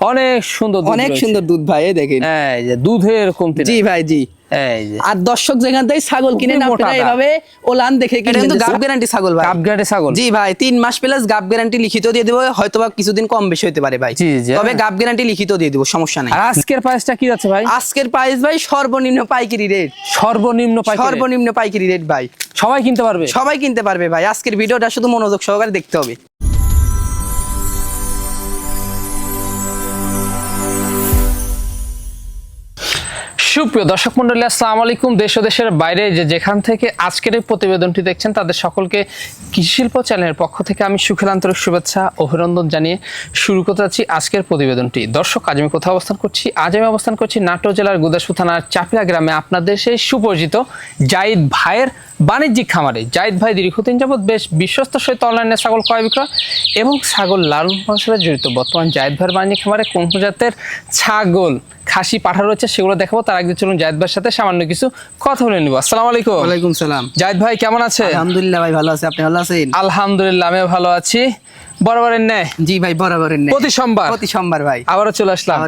অনেক সুন্দর অনেক সুন্দর দুধ ভাই এই দেখেন। এই যে দুধের কমতি জি ভাই জি। এই যে। আর দর্শক যেখান থেকে ছাগল মোটা আপনারা এভাবে ওলান দেখে কিনবেন কিন্তু গাব গ্যারান্টি ছাগল ভাই। কাপ গাড়ি ছাগল। জি ভাই তিন মাস প্লাস গাব গ্যারান্টি লিখিত দিয়ে দেবো হয়তো বা কিছুদিন কম বেশি হতে পারে ভাই। তবে। গাব গ্যারান্টি লিখিত দিয়ে দেবো সমস্যা নাই। আর আজকের প্রাইসটা কি যাচ্ছে ভাই? আজকের প্রাইস ভাই সর্বনিম্ন পাইকারি রেট সর্বনিম্ন পাইকারি। সর্বনিম্ন পাইকারি রেট ভাই। সবাই কিনতে পারবে? সবাই কিনতে পারবে ভাই। আজকের ভিডিওটা শুধু মনোযোগ সহকারে দেখতে হবে। সুপ্রিয় দর্শক মন্ডলী আসসালামু আলাইকুম। দেশ ও দেশের বাইরে যে যেখান থেকে আজকের এই প্রতিবেদনটি দেখছেন, তাদের সকলকে কৃষি শিল্প চ্যানেলের পক্ষ থেকে আমি সুখের আন্তরিক শুভেচ্ছা, অভিনন্দন জানিয়ে শুরু করতে যাচ্ছি আজকের প্রতিবেদনটি। দর্শক, আজ আমি কোথাও অবস্থান করছি? আজ আমি অবস্থান করছি নাটোর জেলার গুদাসপুর থানার চাপিয়া গ্রামে। আপনাদের সেই সুপরিচিত জাইদ ভাইয়ের বাণিজ্যিক খামারে জাহিদ ভাই দীর্ঘদিন যাবৎ বেশ বিশ্বস্ত সহিত অনলাইনে ছাগল ক্রয় বিক্রয় এবং ছাগল লালন পালন সাথে জড়িত। বর্তমান জাহিদ ভাইয়ের বাণিজ্যিক খামারে কোন জাতের ছাগল খাসি পাঠা রয়েছে সেগুলো দেখাবো। তার আগে চলুন জাহিদ ভাইয়ের সাথে সামান্য কিছু কথা বলে নিব। আসসালামু আলাইকুম। ওয়ালাইকুম সালাম। জাহিদ ভাই কেমন আছে আলহামদুলিল্লাহ ভাই ভালো আছে। আপনি ভালো আছেন? আলহামদুলিল্লাহ আমিও ভালো আছি। বরাবরের ন্যায়? জি ভাই বরাবরের নেই প্রতি সোমবার প্রতি সোমবার ভাই আবারও চলে আসলাম।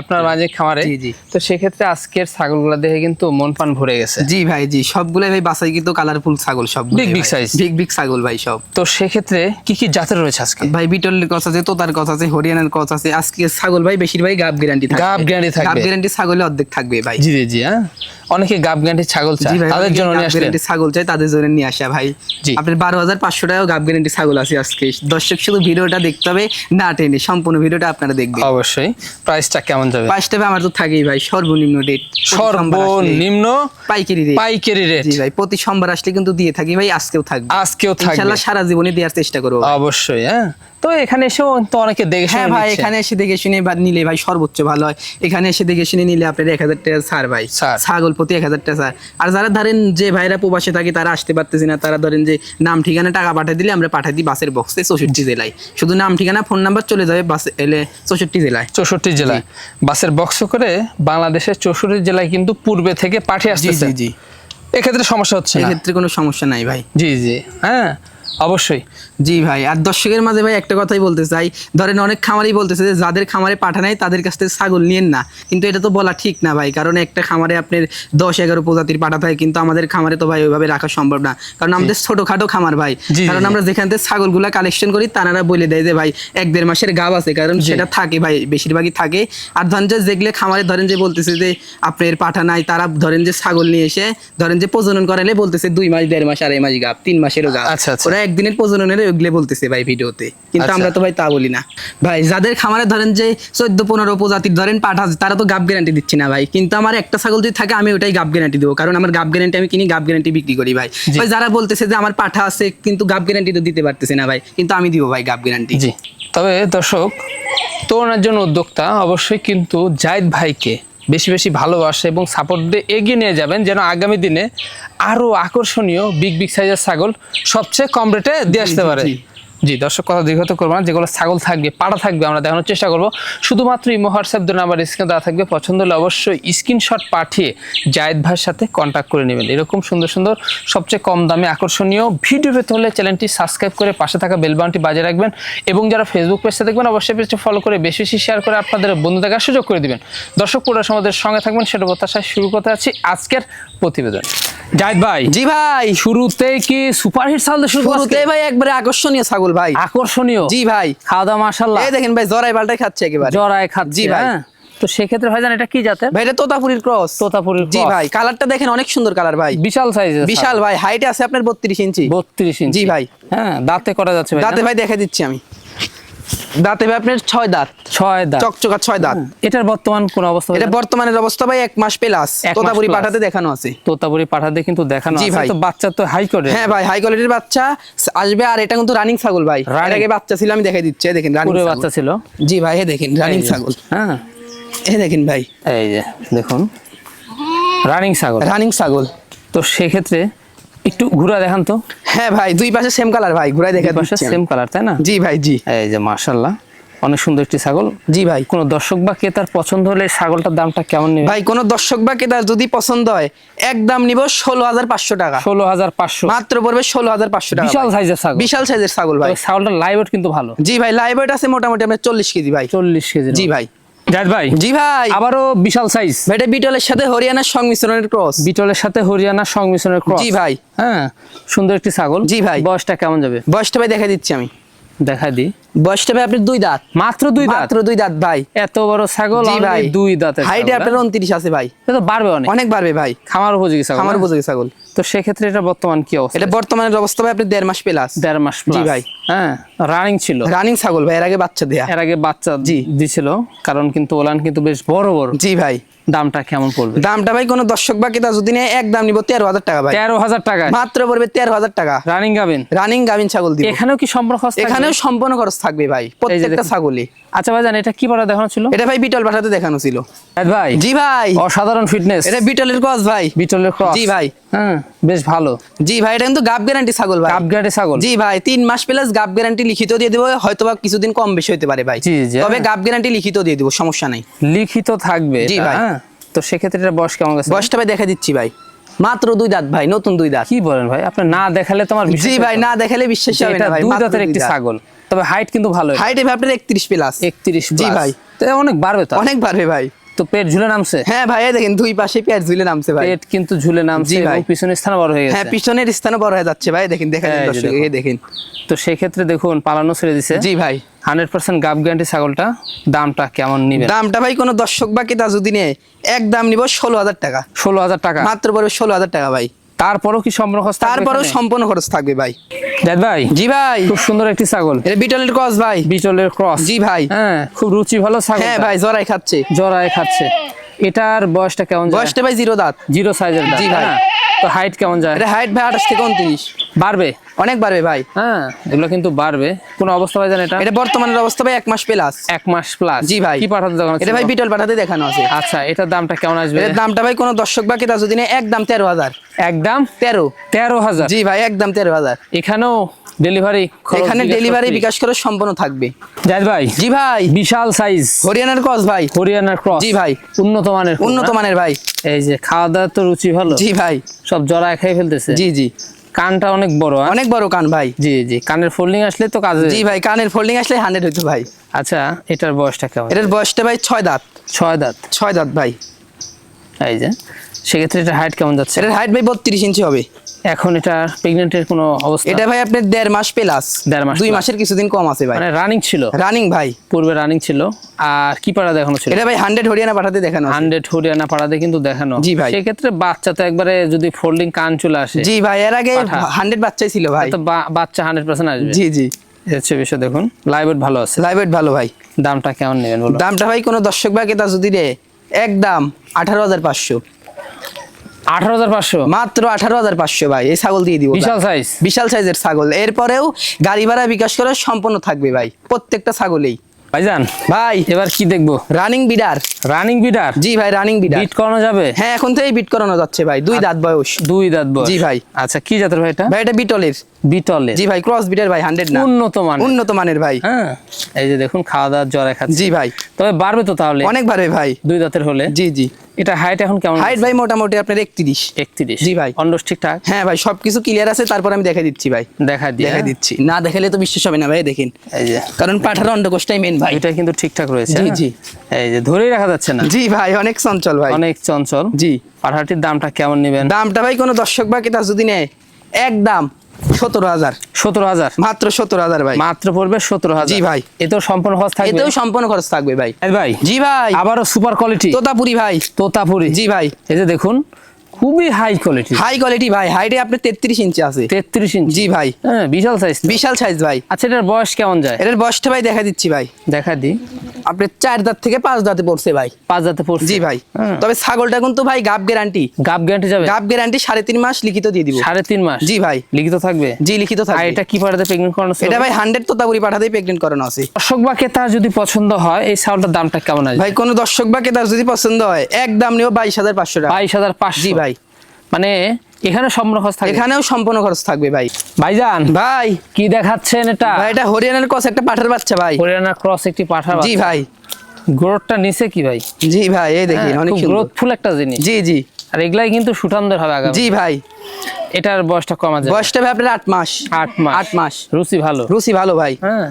আপনার মাঝে খামারে। জি, জি। তো সেক্ষেত্রে আজকের ছাগলগুলো দেখে কিন্তু মন পান ভরে গেছে। জি ভাই জি। সবগুলো ভাই বাসাই কিন্তু কালারফুল ছাগল সব Big, big size। Big big ছাগল ভাই সব। তো সেক্ষেত্রে কি কি জাতের রয়েছে আজকে? ভাই বিটলের কথা আছে তোতার কথা আছে হরিয়ানার কথা আছে। আজকে ছাগল ভাই বেশিরভাগ গাব গ্যারান্টি গাব guarantee থাকবে। গাব গ্যারান্টি ছাগলে অর্ধেক থাকবে ভাই। জি জি জি হ্যাঁ? অনেকে গাব গ্যান্ডি ছাগল চায়। তাদের জন্য নিয়ে আসলেন। গ্যারান্টি ছাগল চাই তাদের জন্য নিয়ে আসা ভাই। জি। আপনার বারো হাজার পাঁচশো টাকা গাব গ্যারান্টি ছাগল আছে আজকে। দর্শক শুধু ভিডিওটা দেখতে হবে না টেনে সম্পূর্ণ ভিডিওটা আপনারা দেখবেন। অবশ্যই। প্রাইসটা কেমন যাবে? ভাই আমার তো থাকেই ভাই সর্বনিম্ন রেট সর্বনিম্ন পাইকারি রেট পাইকারি রেট জি ভাই প্রতি সোমবার আসলে কিন্তু দিয়ে থাকি ভাই আজকেও থাকবে। আজকেও থাকবে। ইনশাআল্লাহ সারা জীবনে দেওয়ার চেষ্টা করব। অবশ্যই হ্যাঁ। তো এখানে এসেও তো অনেকে দেখে হ্যাঁ ভাই এখানে এসে দেখে শুনে বা নিলে ভাই সর্বোচ্চ ভালো হয়। এখানে এসে দেখে শুনে নিলে আপনার এক হাজার টাকা ছাড় ভাই। ছাগল প্রতি এক হাজার টাকা আর যারা ধরেন যে ভাইরা প্রবাসে থাকে তারা আসতে পারতেছে না। তারা ধরেন যে নাম ঠিকানা টাকা পাঠিয়ে দিলে আমরা পাঠিয়ে দিই বাসের বক্সে চৌষট্টি জেলায়। শুধু নাম ঠিকানা ফোন নাম্বার চলে যাবে বাস এলে চৌষট্টি জেলায়। চৌষট্টি জেলায়। বাসের বক্স করে বাংলাদেশের চৌষট্টি জেলায় কিন্তু পূর্বে থেকে পাঠিয়ে আসছে জি জি। এক্ষেত্রে সমস্যা হচ্ছে এক্ষেত্রে কোনো সমস্যা নাই ভাই। জি জি। হ্যাঁ? অবশ্যই। জি ভাই আর দর্শকের মাঝে ভাই একটা কথাই বলতে চাই। ধরেন অনেক খামারই বলতেছে যে যাদের খামারে পাঠা নাই তাদের কাছ থেকে ছাগল নিয়েন না। কিন্তু এটা তো বলা ঠিক না ভাই কারণ একটা খামারে আপনার দশ এগারো প্রজাতির পাঠা থাকে কিন্তু আমাদের খামারে তো ভাই ওইভাবে রাখা সম্ভব না। কারণ আমাদের ছোটখাটো খামার ভাই। কারণ আমরা যেখান থেকে ছাগলগুলা কালেকশন করি তারা বলে দেয় যে ভাই এক দেড় মাসের গাব আছে। কারণ সেটা থাকে ভাই বেশিরভাগই থাকে। আর ধরেন যে যেগুলো খামারে ধরেন যে বলতেছে যে আপনার পাঠা নাই তারা ধরেন যে ছাগল নিয়ে এসে ধরেন যে প্রজনন করালে বলতেছে দুই মাস দেড় মাস আড়াই মাস গাব তিন মাসেরও গাব। আচ্ছা, আচ্ছা। ওরা একদিনের প্রজননের ওইগুলো বলতেছে ভাই ভিডিওতে। কিন্তু আচ্ছা। আমরা তো ভাই তা বলি না। ভাই যাদের খামারে ধরেন যে চোদ্দ পনেরো প্রজাতির ধরেন পাঠা আছে, তারা তো গাব গ্যারান্টি দিচ্ছি না ভাই। কিন্তু আমার একটা ছাগল যদি থাকে আমি ওটাই গাব গ্যারান্টি দেবো। কারণ আমার গাব গ্যারান্টি আমি কিনি গাব গ্যারান্টি বিক্রি করি ভাই। ভাই যারা বলতেছে যে আমার পাঠা আছে কিন্তু গাব গ্যারান্টি তো দিতে পারতেছে না ভাই। কিন্তু আমি দিব ভাই গাব গ্যারান্টি জি। তবে দর্শক তরুণের জন্য উদ্যোক্তা অবশ্যই কিন্তু জায়দ ভাইকে বেশি বেশি ভালোবাসে এবং সাপোর্ট দিয়ে এগিয়ে নিয়ে যাবেন যেন আগামী দিনে আরও আকর্ষণীয় বিগ বিগ সাইজের ছাগল সবচেয়ে কম রেটে দিয়ে আসতে পারে। জি। দর্শক কথা দীর্ঘত করব না যেগুলো ছাগল থাকবে পাড়া থাকবে আমরা দেখানোর চেষ্টা করব। শুধুমাত্র ইমো হোয়াটসঅ্যাপ দুটো নাম্বার স্ক্রিনে দেওয়া থাকবে পছন্দ হলে অবশ্যই স্ক্রিনশট পাঠিয়ে জায়েদ ভাইয়ের সাথে কন্ট্যাক্ট করে নেবেন। এরকম সুন্দর সুন্দর সবচেয়ে কম দামে আকর্ষণীয় ভিডিও পেতে হলে চ্যানেলটি সাবস্ক্রাইব করে পাশে থাকা বেল বাটনটি বাজিয়ে রাখবেন এবং যারা ফেসবুক পেজটা দেখবেন অবশ্যই পেজটা ফলো করে বেশি বেশি শেয়ার করে আপনাদের বন্ধু দেখার সুযোগ করে দিবেন। দর্শক পুরো আমাদের সঙ্গে থাকবেন সেটা প্রত্যাশায় শুরু করতে যাচ্ছি আজকের প্রতিবেদন। জায়েদ ভাই জি ভাই। শুরুতেই কি সুপারহিট সাল শুরু করব শুরুতে ভাই একবারে আকর্ষণীয় ছাগল ভাই। আকর্ষণীয়। জি ভাই। খাওয়া দাওয়া মাসাল্লাহ এই দেখেন ভাই জরাই পাল্টাই খাচ্ছে একেবারে। জরাই খাচ্ছে জি ভাই। হ্যাঁ? তো সেক্ষেত্রে ভাইজান এটা কি জাতের? ভাই এটা তোতাপুরির ক্রস। তোতাপুরির জি ভাই কালারটা দেখেন অনেক সুন্দর কালার ভাই। বিশাল সাইজের বিশাল ভাই হাইট আছে আপনার বত্রিশ ইঞ্চি। বত্রিশ ইঞ্চি। জি ভাই। হ্যাঁ দাঁতে করা যাচ্ছে ভাই দাঁতে ভাই দেখা দিচ্ছি আমি। দাঁতে ভাই আপনার ছয় দাঁত। ছয় দাঁত। চকচকা ছয় দাঁত। এটার বর্তমান কোন অবস্থা? এটা বর্তমানের অবস্থা ভাই এক মাস প্লাস। তোতাপুরি পাঠাতে দেখানো আছে। তোতাপুরি পাঠাতে কিন্তু দেখানো আছে। তো বাচ্চা তো হাই করে হ্যাঁ ভাই হাই কোয়ালিটির বাচ্চা আসবে আর এটা কিন্তু রানিং ছাগল ভাই। এর আগে বাচ্চা ছিল আমি দেখাই দিচ্ছি দেখেন রানিং পুরো বাচ্চা ছিল? জি ভাই হে দেখেন রানিং ছাগল। হ্যাঁ। এ দেখেন ভাই। এই যে দেখুন। রানিং ছাগল। রানিং ছাগল। তো সেক্ষেত্রে একটু ঘুরা দেখান তো। হ্যাঁ ভাই দুই পাশে সেম কালার ভাই ঘুরাই দেখা পাশে সেম কালার তাই না? জি ভাই জি। এই যে মাশাল্লাহ অনেক সুন্দর একটি ছাগল। জি ভাই। কোনো দর্শক বা ক্রেতার পছন্দ হলে ছাগলটার দামটা কেমন নেবে ভাই কোনো দর্শক বা ক্রেতার যদি পছন্দ হয় একদম নিব ষোলো হাজার পাঁচশো টাকা। ষোলো হাজার পাঁচশো। মাত্র পড়বে ষোলো হাজার পাঁচশো টাকা বিশাল সাইজের ছাগল। বিশাল সাইজের ছাগল ভাই। তবে ছাগলটার লাইভ কিন্তু ভালো। জি ভাই লাইভ আছে মোটামুটি আমরা চল্লিশ কেজি ভাই। চল্লিশ কেজি। জি ভাই। ভাই জি ভাই। আবারো বিশাল সাইজ এটা বিটলের সাথে হরিয়ানার সংমিশ্রণের ক্রস বিটলের সাথে হরিয়ানার সংমিশ্রণের ক্রস জি ভাই। হ্যাঁ সুন্দর একটি ছাগল। জি ভাই। বয়সটা কেমন যাবে? বয়সটা ভাই দেখা দিচ্ছি আমি। দেখা দি। বয়সটা ভাই আপনার দুই দাঁত। মাত্র দুই দাঁত? মাত্র দুই দাঁত ভাই। এত বড় ছাগল ভাই। দুই দাঁতের হাইটে আপনার হ্যাঁ? উনত্রিশ আছে ভাই। তো বাড়বে অনেক। অনেক বাড়বে ভাই। খামার উপযোগী ছাগল হ্যাঁ? উপযোগী ছাগল। তো সেক্ষেত্রে এটা বর্তমান কি অবস্থা? এটা বর্তমানের অবস্থা ভাই আপনার দেড় মাস প্লাস দেড় মাস জি ভাই। হ্যাঁ রানিং ছিল। রানিং ছাগল ভাই এর আগে বাচ্চা দেয়া। এর আগে বাচ্চা জি। দিছিল কারণ কিন্তু ওলান কিন্তু বেশ বড় বড়। জি ভাই। দামটা কেমন পড়বে? দামটা ভাই কোনো দর্শক বা ক্রেতা যদি নেয় এক দাম নিব তেরো হাজার টাকা ভাই। তেরো হাজার টাকায় মাত্র পড়বে তেরো হাজার টাকা। রানিং গাবেন রানিং গাভিন ছাগল দিব। এখানেও কি সম্পর্ক আছে এখানেও সম্পূর্ণ খরচ থাকবে ভাই প্রত্যেকটা দেখুন। ছাগলে আচ্ছা ভাই জান এটা কি পড়া দেখানো ছিল? এটা ভাই বিটল পাঠাতে দেখানো ছিল। ভাই। জি ভাই। অসাধারণ ফিটনেস এটা বিটলের ক্রস ভাই। বিটলের ক্রস জি ভাই। হ্যাঁ বেশ ভালো। জি ভাই এটা কিন্তু গাব গ্যারান্টি ছাগল ভাই। আপগ্রেডে ছাগল। জি ভাই তিন মাস প্লাস গাব গ্যারান্টি লিখিত দিয়ে দেবো হয়তো বা কিছুদিন কম বেশি হতে পারে ভাই। তবে হ্যাঁ। গাব গ্যারান্টি লিখিত দিয়ে দেবো সমস্যা নাই। লিখিত থাকবে। জি ভাই। তো সেক্ষেত্রে এটা বয়স কেমন গেছে বয়সটা ভাই দেখা দিচ্ছি ভাই। মাত্র দুই দাঁত ভাই নতুন দুই দাঁত। কি বলেন ভাই? আপনি না দেখালে তোমার জি ভাই না। দেখালে বিশ্বাস হবে না ভাই দুই দাঁতের একটি ছাগল। তবে হাইট কিন্তু ভালো হাইটে ভাই আপনার একত্রিশ প্লাস একত্রিশ জি ভাই। তো অনেক বাড়বে তো। অনেক বাড়বে ভাই। তো পেট ঝুলে নামছে? হ্যাঁ ভাই দেখেন দুই পাশে পেঁয়াজ ঝুলে নামছে ভাই। পেট কিন্তু ঝুলে নামছে ভাই। এবং পিছনের স্থান বড় হয়ে গেছে। হ্যাঁ পিছনের স্থানে বড় হয়ে যাচ্ছে ভাই দেখেন দেখা এই দর্শক এই দেখেন। তো সেক্ষেত্রে দেখুন পালানো ছেড়ে দিছে। জি ভাই। হান্ড্রেড পার্সেন্ট গাব গ্যারান্টি ছাগলটা দামটা কেমন নিবে দামটা ভাই কোনো দর্শক বা ক্রেতা যদি নেয় এক দাম নিব ষোলো হাজার টাকা। ষোলো হাজার টাকা। মাত্র পড়বে ষোলো হাজার টাকা ভাই। তারপরও কি সম্পূর্ণ থাকবে তারপরেও? সম্পূর্ণ খরচ থাকবে ভাই। জাহিদ ভাই। জি ভাই। খুব সুন্দর একটি ছাগল। এটা বিটলের ক্রস ভাই। বিটলের ক্রস। জি ভাই। হ্যাঁ খুব রুচি ভালো ছাগল হ্যাঁ ভাই জরাই খাচ্ছে। জরায় খাচ্ছে। এটার বয়সটা কেমন বয়সটা ভাই জিরো দাঁত। জিরো সাইজের জি ভাই। তো হাইট কেমন যায়? এটা হাইট ভাই আঠাশ থেকে উনত্রিশ। বাড়বে? অনেক বাড়বে ভাই। হ্যাঁ এগুলো কিন্তু বাড়বে। কোন অবস্থা ভাই জান এটা? এটা বর্তমানের অবস্থা ভাই এক মাস প্লাস এক মাস প্লাস জি ভাই। কি পাঠাতে দেখানো এটা ভাই বিটল পাঠাতে দেখানো আছে। আচ্ছা এটার দামটা কেমন আসবে? এর দামটা ভাই কোনো দর্শক বা ক্রেতা যদি একদম তেরো হাজার। একদম তেরো। তেরো হাজার? জি ভাই একদম তেরো হাজার। এখানেও ডেলিভারি এখানে ডেলিভারি বিকাশ করে সম্পন্ন থাকবে। জাহিদ ভাই জি ভাই। বিশাল সাইজ হরিয়ানার ক্রস ভাই। হরিয়ানার ক্রস জি ভাই। উন্নত মানের উন্নত মানের ভাই। এই যে খাওয়া দাওয়া তো রুচি ভালো। জি ভাই। সব জড়ায় খেয়ে ফেলতেছে। জি জি। কানটা অনেক বড় হ্যাঁ? অনেক বড় কান ভাই। জি জি কানের ফোল্ডিং আসলে তো কাজে জি ভাই কানের ফোল্ডিং আসলে হান্ড্রেড হইতো ভাই। আচ্ছা এটার বয়সটা কেমন? এটার বয়সটা ভাই ছয় দাঁত। ছয় দাঁত? ছয় দাঁত ভাই। এই যে সেক্ষেত্রে এটার হাইট কেমন যাচ্ছে? এটার হাইট ভাই বত্রিশ ইঞ্চি হবে। এখন এটা প্রেগনেন্টের কোনো অবস্থা? এটা ভাই আপনার দেড় মাস প্লাস দেড় মাস দুই মাসের কিছুদিন কম আছে ভাই। মানে রানিং ছিল? রানিং ভাই। পূর্বে রানিং ছিল। আর কি পাড়া দেখানো ছিল? এটা ভাই হান্ড্রেড হরিয়ানা পাঠাতে দেখানো হান্ড্রেড হরিয়ানা পাড়াতে কিন্তু দেখানো। জি ভাই। সেক্ষেত্রে বাচ্চা তো একবারে যদি ফোল্ডিং কান চলে আসে জি ভাই এর আগে হান্ড্রেড বাচ্চাই ছিল ভাই। তো বাচ্চা হান্ড্রেড পার্সেন্ট আসবে। জি জি। হচ্ছে বিষয় দেখুন। লাইভ ভালো আছে। লাইভ ভালো ভাই। দামটা কেমন নেবেন দামটা ভাই কোনো দর্শক বা ক্রেতা যদি রে একদম আঠারো হাজার পাঁচশো। আঠারো হাজার পাঁচশো। মাত্র আঠারো হাজার পাঁচশো ভাই এই ছাগল দিয়ে দিব বিশাল সাইজ বিশাল সাইজের ছাগল। এরপরেও গাড়ি ভাড়া বিকাশ করে সম্পূর্ণ থাকবে ভাই প্রত্যেকটা ছাগলেই। ভাইজান ভাই। এবার কি দেখব? রানিং বিডার রানিং বিডার জি ভাই রানিং বিডার বিট করানো যাবে? হ্যাঁ এখন থেকেই বিট করানো যাচ্ছে ভাই দুই দাঁত বয়স। দুই দাঁত বয়স। জি ভাই। আচ্ছা কি জাতের ভাই এটা? ভাই এটা বিটলের বিটলে জি ভাই ক্রস বিটার ভাই হান্ড্রেড না। উন্নত মানের। উন্নত মানের ভাই। হ্যাঁ এই যে দেখুন খাওয়া দাওয়ার জ্বরে খাচ্ছে জি ভাই। তবে বাড়বে তো তাহলে? অনেক বাড়বে ভাই। দুই দাঁতের হলে? জি জি। এটা হাইট এখন কেমন হাইট ভাই মোটামুটি আপনার একত্রিশ। একত্রিশ। জি ভাই। অন্ডস ঠিকঠাক? হ্যাঁ ভাই সবকিছু ক্লিয়ার আছে তারপর আমি দেখা দিচ্ছি ভাই। দেখা দিয়ে দেখা দিচ্ছি। না দেখালে তো বিশ্বাস হবে না ভাই দেখেন। এই যে। কারণ পাঠার অন্ডকোষটাই মেন ভাই। এটা কিন্তু ঠিকঠাক রয়েছে জি, হ্যাঁ? জি। এই যে ধরেই রাখা যাচ্ছে না? জি ভাই অনেক চঞ্চল ভাই। অনেক চঞ্চল। জি। পাঠাটির দামটা কেমন নেবেন? দামটা ভাই কোনো দর্শক বা কেতা যদি নেয় এক দাম। সতেরো হাজার। সতেরো হাজার। মাত্র সতেরো হাজার ভাই। মাত্র পড়বে সতেরো হাজার। জি ভাই। এতেও সম্পূর্ণ খরচ থাকবে। এতেও সম্পূর্ণ খরচ থাকবে ভাই। ভাই জি ভাই। আবারও সুপার কোয়ালিটি তোতাপুরি ভাই। তোতাপুরি। জি ভাই। এই যে দেখুন খুবই হাই কোয়ালিটি হাই কোয়ালিটি ভাই হাইটে আপনার তেত্রিশ ইঞ্চি আছে। তেত্রিশ ইঞ্চি। জি ভাই। হ্যাঁ বিশাল সাইজ বিশাল সাইজ ভাই। আচ্ছা এটার বয়স কেমন যায়? এটার বয়সটা ভাই দেখা দিচ্ছি ভাই। দেখা দি। আপনি চার দাঁত থেকে পাঁচ দাঁতে পড়ছে ভাই। পাঁচ জাতে পড়ছে। জি ভাই। হ্যাঁ। তবে ছাগলটা কিন্তু ভাই গাব গ্যারান্টি গাব গ্যারান্টি যাবে? গাব গ্যারান্টি সাড়ে তিন মাস লিখিত দিয়ে দিব। সাড়ে তিন মাস? জি ভাই। লিখিত থাকবে? জি লিখিত থাকবে। এটা কি পাঠাতে প্রেগনেন্ট করানো? এটা ভাই হান্ড্রেড তোতাপুরি পাঠাতেই প্রেগনেন্ট করানো আছে। দর্শক বা ক্রেতা যদি পছন্দ হয় এই ছাগলটার দামটা কেমন আসবে? ভাই কোনো দর্শক বা কেতার যদি পছন্দ হয় এক দাম নিও বাইশ হাজার পাঁচশো টাকা। বাইশ হাজার পাঁচশো। জি ভাই। মানে এখানে সম্পূর্ণ খরচ থাকবে? এখানেও সম্পূর্ণ খরচ থাকবে ভাই। ভাইজান ভাই। কি দেখাচ্ছেন এটা? ভাই এটা হরিয়ানার কস একটা পাঠার বাচ্চা ভাই। হরিয়ানা ক্রস একটি পাঠা জি ভাই। গ্রোথটা নিচে কি ভাই? জি ভাই এই দেখেন অনেক সুন্দর। গ্রোথফুল একটা জিনিস। জি জি। আর এগুলাই কিন্তু সুঠামদের হবে আগামী। জি ভাই। এটার বয়সটা কমা যায় বয়সটা ভাই আপনার আট মাস। আট মাস। আট মাস। রুচি ভালো? রুচি ভালো ভাই। হ্যাঁ।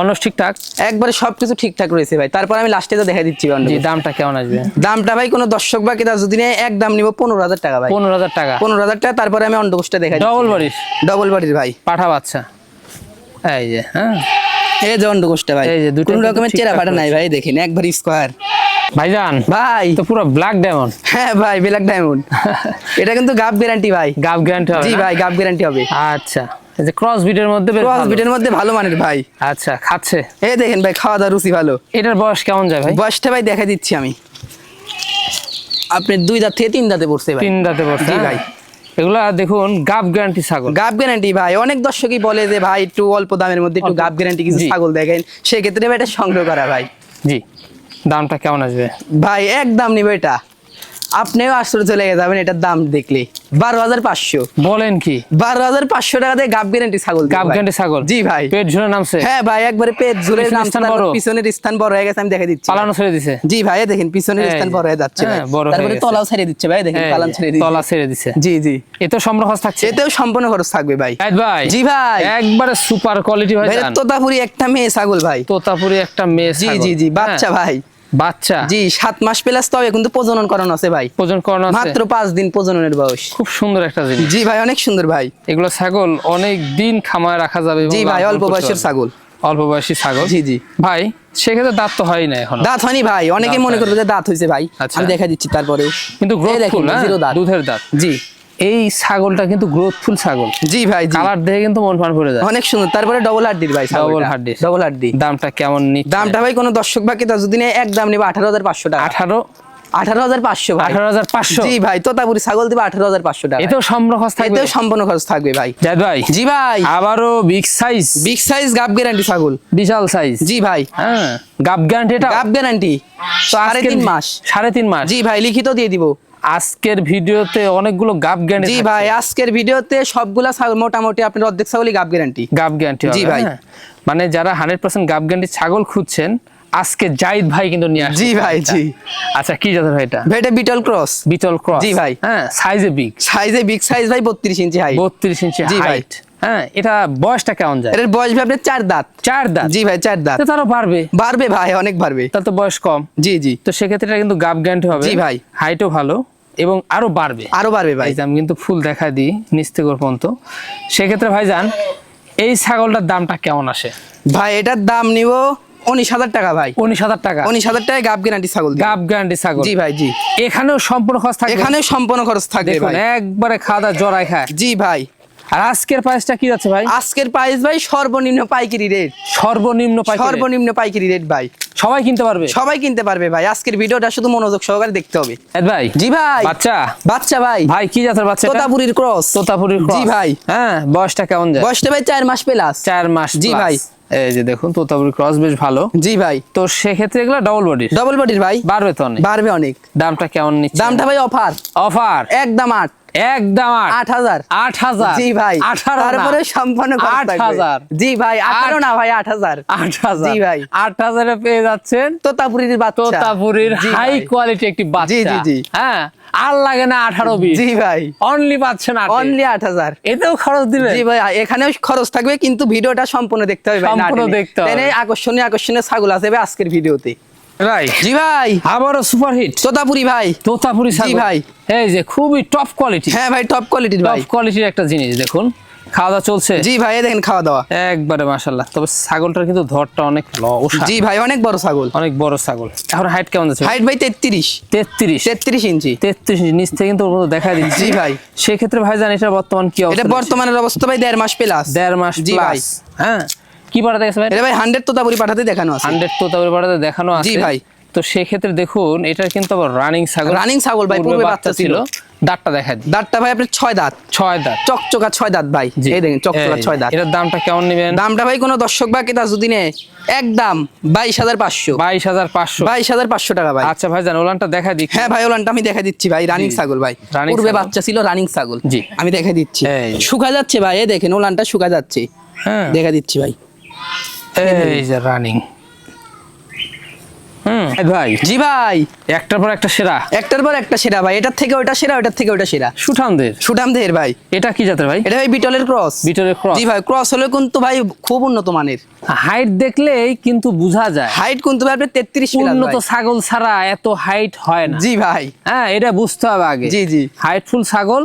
অনস ঠিকঠাক? একবারে সবকিছু ঠিকঠাক রয়েছে ভাই। তারপর আমি লাস্টে তো দেখাই দিচ্ছি জি দামটা কেমন আসবে? দামটা ভাই কোনো দর্শক বা কেতা যদি এক দাম নিব পনেরো হাজার টাকা ভাই। পনেরো হাজার টাকা? পনেরো হাজার টাকা তারপরে আমি অন্ডকোষটা দেখাই ডবল বাড়ির ডবল বাড়ির ভাই। পাঠা বাচ্চা? এই যে হ্যাঁ? এই যে অন্ডকোষটা ভাই। এই যে দুটো রকমের চেরা ফাটা নাই ভাই দেখেন একবার স্কোয়ার ভাইজান ভাই। তো পুরো ব্ল্যাক ডায়মন্ড হ্যাঁ ভাই ব্ল্যাক ডায়মন্ড এটা কিন্তু গাব গ্যারান্টি ভাই। গাব গ্যারান্টি হবে জি ভাই গাব গ্যারান্টি হবে। আচ্ছা। যে ক্রস বিটের মধ্যে ক্রস। বিটের মধ্যে ভালো মানের ভাই। আচ্ছা খাচ্ছে? এই দেখেন ভাই খাওয়া দাওয়া রুচি ভালো। এটার বয়স কেমন যায় ভাই? বয়সটা ভাই দেখা দিচ্ছি আমি। আপনি দুই দাঁত থেকে তিন দাঁতে পড়ছে ভাই। তিন দাঁতে জি হ্যাঁ? ভাই। এগুলা দেখুন গাব গ্যারান্টি ছাগল। গাব গ্যারান্টি ভাই। অনেক দর্শকই বলে যে ভাই একটু অল্প দামের মধ্যে একটু গাব গ্যারান্টি কিছু ছাগল দেখেন। সেক্ষেত্রে ভাই এটা সংগ্রহ করা ভাই। জি। দামটা কেমন আসবে? ভাই একদম নিবে এটা। আপনিও আশ্চর্য লেগে যাবেন এটার দাম দেখলে। বারো হাজার পাঁচশো। বলেন কি? বারো হাজার পাঁচশো টাকা দিয়ে গাব গ্যারান্টি ছাগল গাব। গ্যারান্টি ছাগল? জি ভাই। পেট ঝুলে নামছে? হ্যাঁ ভাই একবারে পেট ঝুলে নামছে। পিছনের স্থান বড় হয়ে গেছে আমি দেখে দিচ্ছি। পালানো ছেড়ে দিছে? জি ভাই দেখেন পিছনের স্থান বড় হয়ে যাচ্ছে হ্যাঁ, বড় তারপরে তলাও ছেড়ে দিচ্ছে ভাই দেখেন পালান ছেড়ে দিচ্ছে। তলা ছেড়ে দিছে। জি জি। এতে সম্পর্ক থাকছে? এতেও সম্পূর্ণ খরচ থাকবে ভাই। ভাই জি ভাই। একবারে সুপার কোয়ালিটি ভাই তোতাপুরি একটা মেয়ে ছাগল ভাই। তোতাপুরি একটা মেয়ে জি জি জি হ্যাঁ, বাচ্চা ভাই। বাচ্চা? জি সাত মাস প্লাস তবে কিন্তু প্রজনন করানো আছে ভাই। ওজন করানো আছে? মাত্র পাঁচ দিন প্রজননের বয়স। খুব সুন্দর একটা জিনিস। জি ভাই অনেক সুন্দর ভাই। এগুলো ছাগল অনেক দিন খামায় রাখা যাবে জি ভাই অল্প বয়সের ছাগল। অল্প বয়সী ছাগল। জি জি। ভাই সেক্ষেত্রে দাঁত তো হয় না এখন। দাঁত হয়নি ভাই অনেকে মনে। করবে যে দাঁত হয়েছে ভাই। আচ্ছা। আমি দেখা দিচ্ছি তারপরে কিন্তু জিরো দাঁত। দুধের দাঁত। জি। এই ছাগলটা কিন্তু গ্রোথফুল ছাগল। জি ভাই কালার দেখে কিন্তু মন প্রাণ ভরে যায়। অনেক সুন্দর। তারপরে ডবল হাড্ডির ভাই ডবল হাড্ডির। ডবল হাড্ডি। দামটা কেমন নিচ্ছে? দামটা ভাই কোনো দর্শক বা কেতা যদি নেয় এক দাম নেবে আঠারো হাজার পাঁচশো টাকা। আঠারো? আঠারো হাজার পাঁচশো আঠারো হাজার পাঁচশো? জি ভাই তোতাপুরি ছাগল দিবে আঠারো হাজার পাঁচশো টাকা। এতেও সম্পর্ক থাকবে? এতেও সম্পূর্ণ খরচ থাকবে ভাই। ভাই জি ভাই। আবারও বিগ সাইজ বিগ সাইজ গাব গ্যারান্টি ছাগল। বিশাল সাইজ জি ভাই। হ্যাঁ গাব গ্যারান্টি এটা গাব গ্যারান্টি সাড়ে তিন মাস। সাড়ে তিন মাস। জি ভাই লিখিত দিয়ে দিব। আজকের ভিডিওতে অনেকগুলো গাব গ্যারান্টি জি ভাই আজকের ভিডিওতে সবগুলা মোটামুটি আপনার অর্ধেক ছাগলই গাব গ্যারান্টি গাব গ্যারান্টি জি ভাই। মানে যারা হান্ড্রেড পার্সেন্ট গাব গ্যারান্টি ছাগল খুঁজছেন আজকে জাহিদ ভাই কিন্তু নিয়ে আসছে জি ভাই, জি। আচ্ছা কি জাতের ভাই এটা? এটা বিটল ক্রস বিটল ক্রস জি ভাই। হ্যাঁ সাইজে বিগ সাইজে বিগ সাইজ ভাই বত্রিশ ইঞ্চি হাই বত্রিশ ইঞ্চি জি ভাই। হ্যাঁ এটা বয়সটা কেমন যায়? এটার বয়স ভাই আপনার চার দাঁত। চার দাঁত? জি ভাই চার দাঁত। তারও পারবে বাড়বে। ভাই অনেক বাড়বে। তার তো বয়স কম। জি জি। তো সেক্ষেত্রে এটা কিন্তু গাব গ্যারান্টি হবে। জি ভাই। হাইটও ভালো। এবং আরও বাড়বে। আরও বাড়বে ভাই। আমি কিন্তু ফুল দেখা দিই নিচ থেকে পর্যন্ত। সেক্ষেত্রে ভাইজান এই ছাগলটার দামটা কেমন আসে? ভাই এটার দাম নিব উনিশ হাজার টাকা ভাই। উনিশ হাজার টাকা। উনিশ হাজার টাকায় গাব গ্যারান্টি ছাগল। গাব গ্যারান্টি ছাগল। জি ভাই জি। এখানেও সম্পূর্ণ খরচ থাকে এখানেও সম্পূর্ণ খরচ থাকে ভাই। একবারে খাওয়া দাওয়া জড়াই খায়। জি ভাই। আর আজকের প্রাইসটা কি যাচ্ছে ভাই? আজকের প্রাইস ভাই সর্বনিম্ন পাইকারি রেট সর্বনিম্ন সর্বনিম্ন পাইকারি রেট ভাই। সবাই কিনতে পারবে? সবাই কিনতে পারবে ভাই। আজকের ভিডিওটা শুধু মনোযোগ সহকারে দেখতে হবে। ভাই। জি ভাই। বাচ্চা? বাচ্চা ভাই। ভাই কি জাতের বাচ্চা এটা? তোতাপুরির ক্রস জি ভাই। হ্যাঁ বয়সটা কেমন যায়? বয়সটা ভাই চার মাস প্লাস চার মাস জি ভাই। এই যে দেখুন তোতাপুরি ক্রস বেশ ভালো। জি ভাই। তো সেক্ষেত্রে এগুলো ডবল বডির ডবল বডির ভাই। বাড়বে তো অনেক। বাড়বে অনেক। দামটা কেমন নিচ্ছে? দামটা ভাই অফার অফার একদম আট। একদম আট। হাজার। আট হাজার। জি ভাই। আঠারো তারপরে সম্পন্ন আট হাজার। জি ভাই আঠারো না ভাই আট হাজার। আট হাজার। জি ভাই। আট হাজারে পেয়ে যাচ্ছেন তোতাপুরির বাচ্চা। তোতাপুরির হাই কোয়ালিটি একটি বাচ্চা। জি, জি, জি। হ্যাঁ আর লাগে না আঠারো বিশ। জি ভাই। অনলি পাচ্ছেন অনলি আট হাজার। এতেও খরচ দিবে জি ভাই এখানেও খরচ থাকবে কিন্তু ভিডিওটা সম্পূর্ণ দেখতে হবে। ভাই, সম্পূর্ণ দেখতে হবে। আকর্ষণীয় আকর্ষণীয় ছাগল আছে আজকের ভিডিওতে। রাই জি ভাই। আবারও সুপারহিট তোতাপুরি ভাই। তোতাপুরি ছাগল। ভাই। এই যে খুবই টপ কোয়ালিটি হ্যাঁ ভাই টপ কোয়ালিটির ভাই। টপ কোয়ালিটির একটা জিনিস দেখুন। খাওয়া দাওয়া চলছে। জি ভাই দেখেন খাওয়া দাওয়া একবারে মাশাল্লাহ তবে ছাগলটার কিন্তু ধরটা অনেক জি ভাই অনেক বড় ছাগল। অনেক বড় ছাগল। এখন হাইট কেমন আছে হাইট ভাই তেত্রিশ। তেত্রিশ। তেত্রিশ ইঞ্চি। তেত্রিশ নিচ থেকে কিন্তু দেখা দিচ্ছি। জি ভাই। সেক্ষেত্রে ভাই জান এটা বর্তমান কি এটা অবস্থা? রয়েছে? বর্তমানের অবস্থা ভাই দেড় মাস প্লাস দেড় মাস জি ভাই। হ্যাঁ। কি পাঠাতে গেছে ভাই? এটা ভাই হান্ড্রেড তোতাপুরি পাঠাতে দেখানো আছে। হান্ড্রেড তো তারপরে পাঠাতে দেখানো আছে। জি ভাই। তো সেক্ষেত্রে দেখুন এটা কিন্তু আবার রানিং ছাগল। Running ছাগল ভাই, পূর্বে বাচ্চা ছিল। দাঁতটা দেখা দাঁতটা ভাই আপনার ছয় দাঁত। ছয় দাঁত। চকচকা ছয় দাঁত ভাই। এই দেখেন চকচকা ছয় দাঁত। এটার দামটা কেমন নেবেন? দামটা ভাই কোনো দর্শক বা কেতা যদি নেয় একদম বাইশ হাজার পাঁচশো। বাইশ হাজার পাঁচশো। বাইশ হাজার পাঁচশো টাকা ভাই। আচ্ছা ভাই জান ওলানটা দেখা দিই। হ্যাঁ ভাই ওলানটা আমি দেখা দিচ্ছি ভাই রানিং ছাগল ভাই। পূর্বে বাচ্চা ছিল রানিং ছাগল। জি। আমি দেখা দিচ্ছি। শুকা যাচ্ছে ভাই এই দেখেন ওলানটা শুকা যাচ্ছে। হ্যাঁ। দেখা দিচ্ছি ভাই। এই যে রানিং হুম। ভাই। জি ভাই একটার পর একটা সেরা। একটার পর একটা সেরা ভাই। এটার থেকে ওটা সেরা ওটার থেকে ওটা সেরা। সুঠামদের। ভাই। এটা কি জাতের ভাই? এটা ভাই বিটলের ক্রস বিটলের cross? জি ভাই ক্রস হলে কিন্তু ভাই খুব উন্নত মানের। হাইট দেখলেই কিন্তু বোঝা যায়। হাইট কিন্তু ভাই আপনি তেত্রিশ উন্নত ছাগল ছাড়া এত হাইট হয় না। জি ভাই। হ্যাঁ এটা বুঝতে হবে আগে। জি, জি। হাইটফুল ছাগল।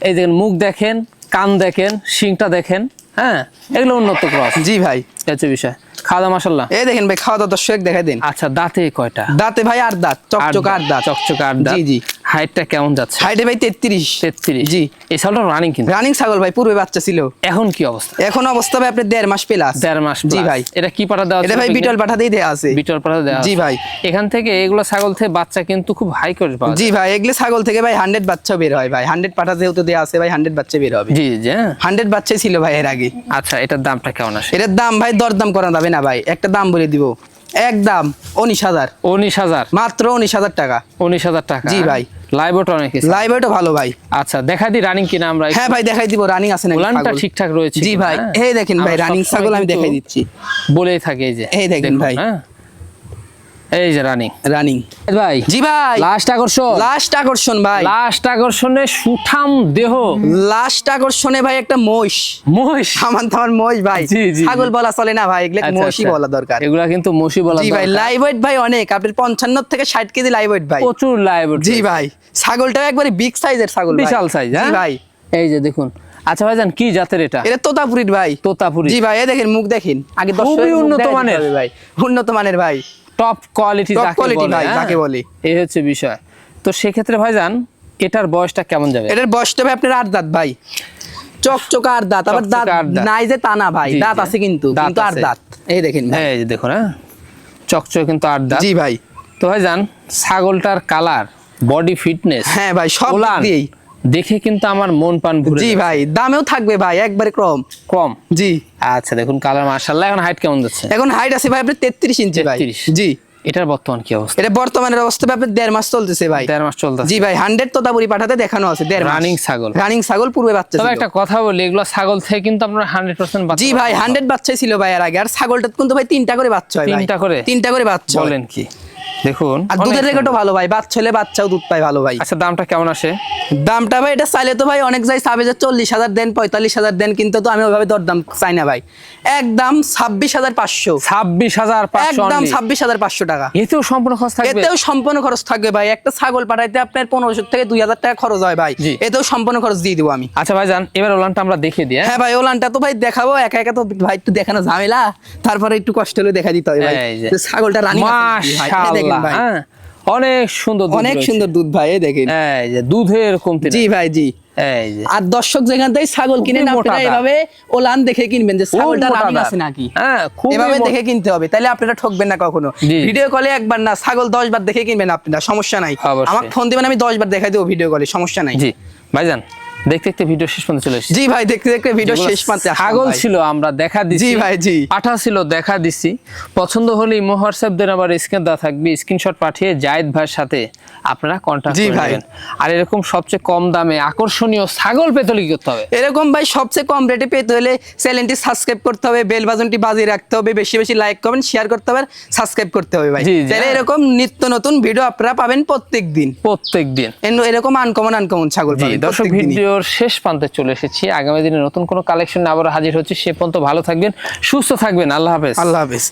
এই দেখেন মুখ দেখেন কান দেখেন শিংটা দেখেন। হ্যাঁ এগুলো উন্নত ক্রস জি ভাই। হচ্ছে বিষয়। খাওয়া এই দেখেন ভাই খাওয়া দাওয়া দেখাই দেন। আচ্ছা দাঁতে কয়টা? দাঁতে ভাই আর দাঁত চকচক আর দাঁত চকচক আর দাঁত। জি জি। হাইটটা কেমন যাচ্ছে? হাইটে ভাই তেত্রিশ। তেত্রিশ। জি। এই সালটা রানিং কিন্তু? রানিং ছাগল ভাই পূর্বে বাচ্চা ছিল। এখন কি অবস্থা? এখন অবস্থা ভাই আপনার দেড় মাস প্লাস দেড় মাস জি ভাই। এটা কি পাঠা দেওয়া এটা ভাই? বিটল পাঠাতেই দেয়া আছে। বিটল দেওয়া জি ভাই। এখান থেকে এগুলো ছাগল থেকে বাচ্চা কিন্তু খুব হাই করে পাওয়া জি ভাই এগুলো ছাগল থেকে ভাই হান্ড্রেড বাচ্চা বের হয় ভাই। হান্ড্রেড পাঠা যেহেতু দেওয়া আছে ভাই হান্ড্রেড বাচ্চা বের হবে। জি জি হ্যাঁ। হান্ড্রেড বাচ্চাই ছিল ভাই এর আগে। আচ্ছা এটার দামটা কেমন আসে? এটার দাম ভাই দরদাম করা যাবে না ভাই একটা দাম বলে দিব। একদম উনিশ হাজার। উনিশ হাজার। মাত্র উনিশ হাজার টাকা। উনিশ হাজার টাকা। জি ভাই। লাইভ অনেক। ভালো ভাই। আচ্ছা দেখাই দি রানিং কিনা আমরা হ্যাঁ ভাই দেখাই দিব রানিং আছে উলানটা ঠিকঠাক রয়েছে জি ভাই। হ্যাঁ? এই দেখেন ভাই রানিং ছাগল আমি দেখাই দিচ্ছি। বলেই থাকে এই যে। এই দেখেন ভাই। হ্যাঁ। এই যে রানিং রানিং ভাই। জি ভাই। লাস্ট আকর্ষণ। লাস্ট আকর্ষণ ভাই। লাস্ট আকর্ষণে সুঠাম দেহ। লাস্ট আকর্ষণে ভাই একটা মহিষ। সামান থামান মোষ ভাই। জি, জি, ছাগল বলা চলে না ভাই। এগুলো আচ্ছা, মোষই আচ্ছা। বলা দরকার। এগুলা কিন্তু মসি বলা জি ভাই। লাইভ ওয়েট ভাই অনেক। আপনার পঞ্চান্ন থেকে ষাট কেজি লাইভ ওয়েট ভাই। প্রচুর লাইভ জি ভাই। ছাগলটাও একবারে বিগ সাইজের ছাগল বিশাল সাইজ জি হ্যাঁ? ভাই। এই যে দেখুন। আচ্ছা ভাইজান কি জাতের এটা? এটা তোতাপুরির ভাই। তোতাপুরি। জি ভাই এই দেখেন মুখ দেখেন। আগে মুখ উন্নত মানের। ভাই। উন্নত মানের ভাই। টপ কোয়ালিটি যাকে quality ভাই, হ্যাঁ? যাকে বলে। এই হচ্ছে বিষয়। তো সেক্ষেত্রে ভাইজান এটার বয়সটা কেমন যাবে? এটার বয়সটা ভাই আপনার আট দাঁত ভাই। চকচকা আর দাঁত আবার দাঁত। নাই যে তা না ভাই দাঁত আছে কিন্তু কিন্তু আর। দাঁত। এই দেখেন ভাই। এই যে দেখুন হ্যাঁ? চকচক কিন্তু আট দাঁত। জি ভাই। তো ভাইজান ছাগলটার কালার বডি ফিটনেস হ্যাঁ ভাই সব দিয়েই। দেখে কিন্তু আমার মন পান ভরে জি ভাই দামেও থাকবে ভাই একবারে কম। কম? জি। আচ্ছা দেখুন কালার মার্শাল্লাহ এখন হাইট কেমন যাচ্ছে? এখন হাইট আছে ভাই আপনার তেত্রিশ ইঞ্চি ভাই। জি। এটার বর্তমান কি অবস্থা? এটা বর্তমানের অবস্থা ভাই আপনার দেড় মাস চলতেছে ভাই। দেড় মাস চলতেছে। জি ভাই হান্ড্রেড তোতাপুরি পাঠাতে দেখানো আছে দেড় রানিং ছাগল। রানিং ছাগল পূর্বে বাচ্চা তবে একটা কথা বলি এগুলো ছাগল থেকে কিন্তু আপনার হান্ড্রেড পার্সেন্ট জি ভাই হান্ড্রেড বাচ্চাই ছিল ভাই এর আগে আর ছাগলটা কিন্তু ভাই তিনটা করে বাচ্চা হয় তিনটা করে? তিনটা করে বাচ্চা বলেন কি? দেখুন। আর দুধের। রেকর্ডও ভালো ভাই বাচ্চা হলে বাচ্চাও দুধ পায় ভালো ভাই। আচ্ছা দামটা কেমন আসে? দামটা ভাই এটা চাইলে তো ভাই অনেক যাই চাবে যে চল্লিশ হাজার দেন পঁয়তাল্লিশ হাজার দেন কিন্তু তো আমি ওইভাবে দরদাম চাই না ভাই। একদম ছাব্বিশ হাজার পাঁচশো। ছাব্বিশ হাজার একদম ছাব্বিশ হাজার পাঁচশো টাকা। এতেও সম্পূর্ণ খরচ থাকবে? এতেও সম্পূর্ণ খরচ থাকবে ভাই। একটা ছাগল পাঠাইতে আপনার পনেরোশো থেকে দুই হাজার টাকা খরচ হয় ভাই। এতেও সম্পূর্ণ খরচ দিয়ে দিব আমি। আচ্ছা ভাই যান এবার ওলানটা আমরা দেখে দিই হ্যাঁ? হ্যাঁ ভাই ওলানটা তো ভাই দেখাবো একা একা তো ভাই একটু দেখানো ঝামেলা। তারপরে একটু কষ্ট হলে দেখা দিতে হবে ভাই। তো ছাগলটা রানি মাশাআল্লাহ। হ্যাঁ? অনেক সুন্দর অনেক সুন্দর দুধ ভাই দেখেন। এই যে দুধের কমতি জি ভাই জি। এই যে। আর দর্শক যেখান থেকে ছাগল কিনেন খুবই আপনারা এভাবে ওলান দেখে কিনবেন যে ছাগলটা রানিং আছে নাকি? হ্যাঁ খুব এভাবে দেখে কিনতে হবে তাহলে আপনারা ঠকবেন না কখনো। ভিডিও কলে একবার না ছাগল দশ বার দেখে কিনবেন আপনারা সমস্যা নাই। আমাকে ফোন দিবেন আমি দশ বার দেখাই দেবো ভিডিও কলে সমস্যা নাই। জি ভাইজান। দেখতে দেখতে ভিডিও শেষ পর্যন্ত চলে এসেছি। জি ভাই দেখতে দেখতে ভিডিও শেষ আসলাম ছাগল ছিল আমরা দেখা দিছি। জি ভাই, জি। পাঠা ছিল দেখা দিছি। পছন্দ হলে ইমো হোয়াটসঅ্যাপ দেন আবার স্ক্রিন দেওয়া থাকবে। স্ক্রিনশট পাঠিয়ে জায়েদ ভাইয়ের সাথে আপনারা কন্ট্যাক্ট জি ভাই। আর এরকম সবচেয়ে কম দামে আকর্ষণীয় ছাগল পেতে কি করতে হবে? এরকম ভাই সবচেয়ে কম রেটে পেতে হলে চ্যানেলটি সাবস্ক্রাইব করতে হবে বেল বাজনটি বাজিয়ে রাখতে হবে বেশি বেশি লাইক কমেন্ট শেয়ার করতে হবে সাবস্ক্রাইব করতে হবে ভাই। তাহলে। এরকম নিত্য নতুন ভিডিও আপনারা পাবেন প্রত্যেক দিন প্রত্যেক দিন এরকম আনকমন আনকমন ছাগল পাবেন দর্শক প্রত্যেকদিনই। ভিডিওর শেষ প্রান্তে চলে এসেছি। আগামী দিনে নতুন কোনো কালেকশন আবার হাজির হচ্ছে। সে পর্যন্ত ভালো থাকবেন, সুস্থ থাকবেন। আল্লাহ হাফেজ। আল্লাহ হাফেজ।